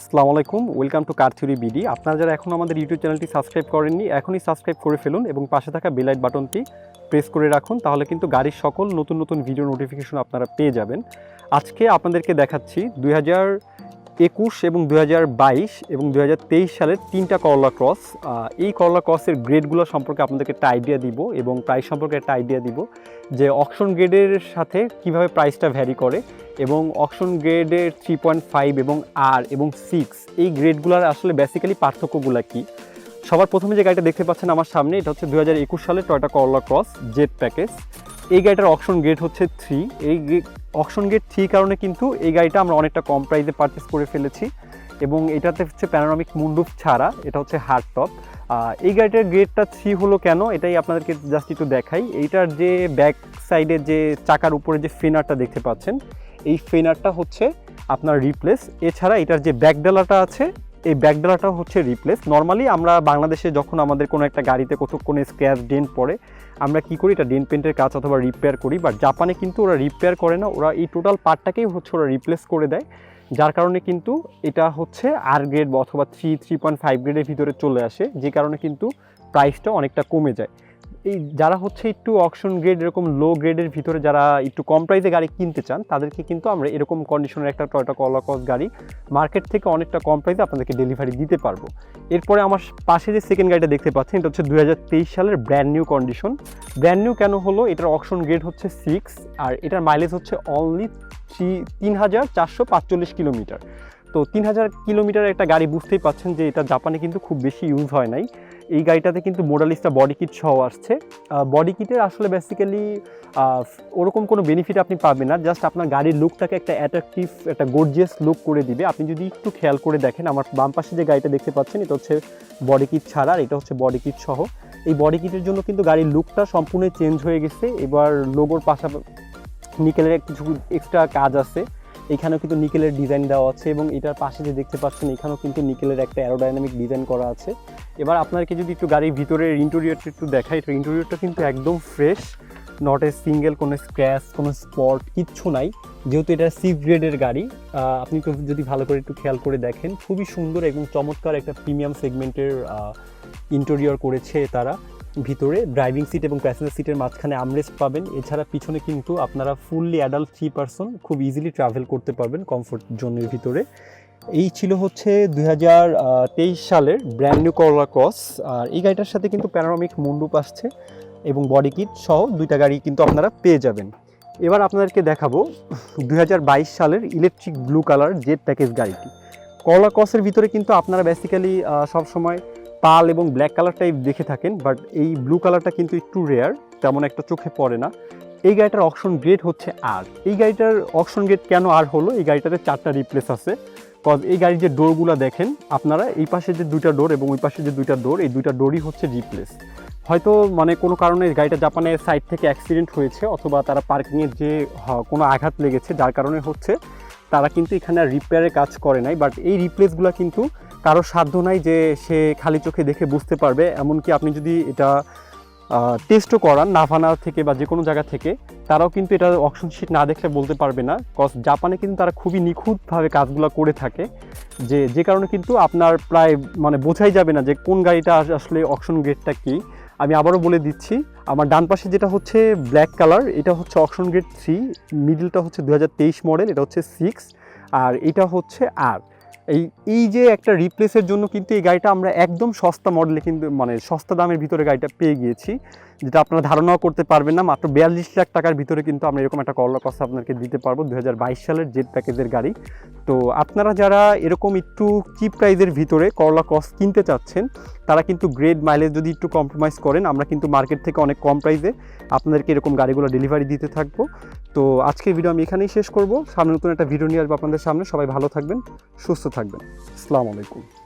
আসসালামু আলাইকুম, welcome to car theory BD. আপনারা যারা এখন আমাদের ইউটিউব চ্যানেলটি সাবস্ক্রাইব করেননি, এখনই সাবস্ক্রাইব করে ফেলুন এবং পাশে থাকা বেলাইট বাটনটি প্রেস করে রাখুন, তাহলে কিন্তু গাড়ির সকল নতুন নতুন ভিডিও নোটিফিকেশন আপনারা পেয়ে যাবেন। আজকে আপনাদেরকে দেখাচ্ছি দুই হাজার একুশ এবং দু হাজার বাইশ এবং দু হাজার তেইশ সালের তিনটা করলা ক্রস এই করলা ক্রসের গ্রেডগুলো সম্পর্কে আপনাদেরকে একটা আইডিয়া দিব এবং প্রাইস সম্পর্কে একটা আইডিয়া দিব যে অকশন গ্রেডের সাথে কীভাবে প্রাইসটা ভ্যারি করে এবং অকশন গ্রেডের থ্রি পয়েন্ট ফাইভ এবং আর এবং সিক্স এই গ্রেডগুলোর আসলে বেসিক্যালি পার্থক্যগুলো কি? সবার প্রথমে যে গাড়িটা দেখতে পাচ্ছেন আমার সামনে, এটা হচ্ছে দু হাজার একুশ সালের টয়টা করলা ক্রস জেট প্যাকেজ এই গাড়িটার অপশন গেট হচ্ছে থ্রি এই অকশন গেট থ্রি কারণে কিন্তু এই গাড়িটা আমরা অনেকটা কম প্রাইসে পারচেস করে ফেলেছি এবং এটাতে হচ্ছে প্যানোরামিক মুন্ডুপ ছাড়া, এটা হচ্ছে হার্ড টপ এই গাড়িটার গ্রেডটা থ্রি হলো কেন? এটাই আপনাদেরকে জাস্ট একটু দেখাই। এইটার যে ব্যাক সাইডে যে চাকার উপরে যে ফেনারটা দেখতে পাচ্ছেন, এই ফেনারটা হচ্ছে আপনার রিপ্লেস এছাড়া এটার যে ব্যাকডালাটা আছে এই ব্যাকডালাটাও হচ্ছে রিপ্লেস নর্মালি আমরা বাংলাদেশে যখন আমাদের কোনো একটা গাড়িতে কোথাও কোনো স্ক্র্যাচ ডেন্ট পড়ে, আমরা কি করি? এটা ডেন্ট পেন্টের কাজ অথবা রিপেয়ার করি বাট জাপানে কিন্তু ওরা রিপেয়ার করে না। ওরা এই টোটাল পার্টটাকেই হচ্ছে ওরা রিপ্লেস করে দেয়, যার কারণে কিন্তু এটা হচ্ছে আর গ্রেড অথবা থ্রি থ্রি পয়েন্ট ফাইভ গ্রেডের ভিতরে চলে আসে, যে কারণে কিন্তু প্রাইসটা অনেকটা কমে যায়। এই যারা হচ্ছে একটু অকশন গ্রেড এরকম লো গ্রেডের ভিতরে যারা একটু কম প্রাইসে গাড়ি কিনতে চান, তাদেরকে কিন্তু আমরা এরকম কন্ডিশনের একটা টয়টা কলাকস গাড়ি মার্কেট থেকে অনেকটা কম প্রাইসে আপনাদেরকে ডেলিভারি দিতে পারব। এরপরে আমার পাশে যে সেকেন্ড গাড়িটা দেখতে পাচ্ছেন, এটা হচ্ছে দু হাজার তেইশ সালের brand new condition brand new কেন হলো? এটার অকশন গ্রেড হচ্ছে সিক্স আর এটার মাইলেজ হচ্ছে অনলি থ্রি তিন হাজার চারশো পাঁচচল্লিশ কিলোমিটার। তো তিন হাজার কিলোমিটার একটা গাড়ি বুঝতেই পাচ্ছেন যে এটা জাপানে কিন্তু খুব বেশি ইউজ হয় নাই। এই গাড়িটাতে কিন্তু মোডালিস্টা বডি কিট সহ আসছে। বডি কিটের আসলে বেসিক্যালি ওরকম কোনো বেনিফিট আপনি পাবেন না। জাস্ট আপনার গাড়ির লুকটাকে একটা অ্যাট্রাকটিভ একটা গর্জিয়াস লুক করে দিবে। আপনি যদি একটু খেয়াল করে দেখেন, আমার বাম পাশে যে গাড়িটা দেখতে পাচ্ছেন, এটা হচ্ছে বডি কিট ছাড়া আর এটা হচ্ছে বডি কিট সহ। এই বডি কিটের জন্য কিন্তু গাড়ির লুকটা সম্পূর্ণ চেঞ্জ হয়ে গেছে। এবার লোগোর পাশাপাশি নিকেলের কিছু এক্সট্রা কাজ আছে। এখানেও কিন্তু নিকেলের ডিজাইন দেওয়া আছে এবং এটার পাশে যে দেখতে পাচ্ছেন, এখানেও কিন্তু নিকেলের একটা অ্যারোডাইনামিক ডিজাইন করা আছে। এবার আপনাকে যদি একটু গাড়ির ভিতরের ইন্টেরিয়রটা একটু দেখাই, তো ইন্টেরিয়রটা কিন্তু একদম ফ্রেশ নট এ সিঙ্গেল কোনো স্ক্র্যাচ কোনো স্পট কিচ্ছু নাই। যেহেতু এটা সিক্স গ্রেডের গাড়ি আপনি তো যদি ভালো করে একটু খেয়াল করে দেখেন, খুবই সুন্দর এবং চমৎকার একটা প্রিমিয়াম সেগমেন্টের ইন্টেরিয়র করেছে তারা। ভিতরে ড্রাইভিং সিট এবং প্যাসেঞ্জার সিটের মাঝখানে আমরেস্ট পাবেন। এছাড়া পিছনে কিন্তু আপনারা ফুললি অ্যাডাল্ট থ্রি পার্সন খুব ইজিলি ট্রাভেল করতে পারবেন কমফোর্ট জোনের ভিতরে। এই ছিল হচ্ছে দুই হাজার তেইশ সালের ব্র্যান্ড নিউ করলা ক্রস আর এই গাড়িটার সাথে কিন্তু প্যানোরামিক মুন্ডুপ আসছে এবং বডি কিট সহ দুইটা গাড়ি কিন্তু আপনারা পেয়ে যাবেন। এবার আপনাদেরকে দেখাবো দুই হাজার বাইশ সালের electric blue colour Z package গাড়িটি। করলা ক্রসের ভিতরে কিন্তু আপনারা বেসিক্যালি সবসময় পাল এবং ব্ল্যাক কালারটাই দেখে থাকেন বাট এই ব্লু কালারটা কিন্তু একটু রেয়ার তেমন একটা চোখে পড়ে না। এই গাড়িটার অকশন গ্রেড হচ্ছে আর এই গাড়িটার অকশন গ্রেড কেন আর হলো? এই গাড়িটাতে চারটা রিপ্লেস আছে। কজ এই গাড়ির যে ডোরগুলো দেখেন, আপনারা এই পাশে যে দুইটা ডোর এবং ওই পাশে যে দুইটা ডোর, এই দুইটা ডোরই হচ্ছে রিপ্লেস হয়তো মানে কোনো কারণে গাড়িটা জাপানের সাইড থেকে অ্যাক্সিডেন্ট হয়েছে অথবা তারা পার্কিংয়ের যে কোনো আঘাত লেগেছে, যার কারণে হচ্ছে তারা কিন্তু এখানে আর রিপেয়ারের কাজ করে নাই। বাট এই রিপ্লেসগুলো কিন্তু কারও সাধ্য নাই যে সে খালি চোখে দেখে বুঝতে পারবে। এমনকি আপনি যদি এটা টেস্টও করান নাভানা থেকে বা যে কোনো জায়গা থেকে। তারাও কিন্তু এটা অপশন শিট না দেখলে বলতে পারবে না কজ জাপানে কিন্তু তারা খুবই নিখুঁতভাবে কাজগুলো করে থাকে। যে যে কারণে কিন্তু আপনার প্রায় মানে বোঝাই যাবে না যে কোন গাড়িটা আসলে অকশন গ্রেডটা কি। আমি আবারও বলে দিচ্ছি, আমার ডান পাশে যেটা হচ্ছে ব্ল্যাক কালার এটা হচ্ছে অকশন গ্রেড থ্রি মিডিলটা হচ্ছে দু হাজার তেইশ মডেল এটা হচ্ছে সিক্স আর এটা হচ্ছে আর এই এই যে একটা রিপ্লেসের জন্য কিন্তু এই গাড়িটা আমরা একদম সস্তা মডেলে কিন্তু মানে সস্তা দামের ভিতরে গাড়িটা পেয়ে গিয়েছি, যেটা আপনারা ধারণাও করতে পারবেন না, মাত্র বিয়াল্লিশ লাখ টাকার ভিতরে কিন্তু আমরা এরকম একটা করলা কস্ট আপনাকে দিতে পারব দু হাজার বাইশ সালের জেট প্যাকেজের গাড়ি। তো আপনারা যারা এরকম একটু চিপ প্রাইজের ভিতরে করলা কস কিনতে চাচ্ছেন তারা কিন্তু গ্রেড মাইলেজ যদি একটু কম্প্রোমাইজ করেন, আমরা কিন্তু মার্কেট থেকে অনেক কম প্রাইসে আপনাদেরকে এরকম গাড়িগুলো ডেলিভারি দিতে থাকব। তো আজকের ভিডিও আমি এখানেই শেষ করব। সামনে নতুন একটা ভিডিও নিয়ে আসব আপনাদের সামনে। সবাই ভালো থাকবেন, সুস্থ থাকবেন। আসসালামু আলাইকুম।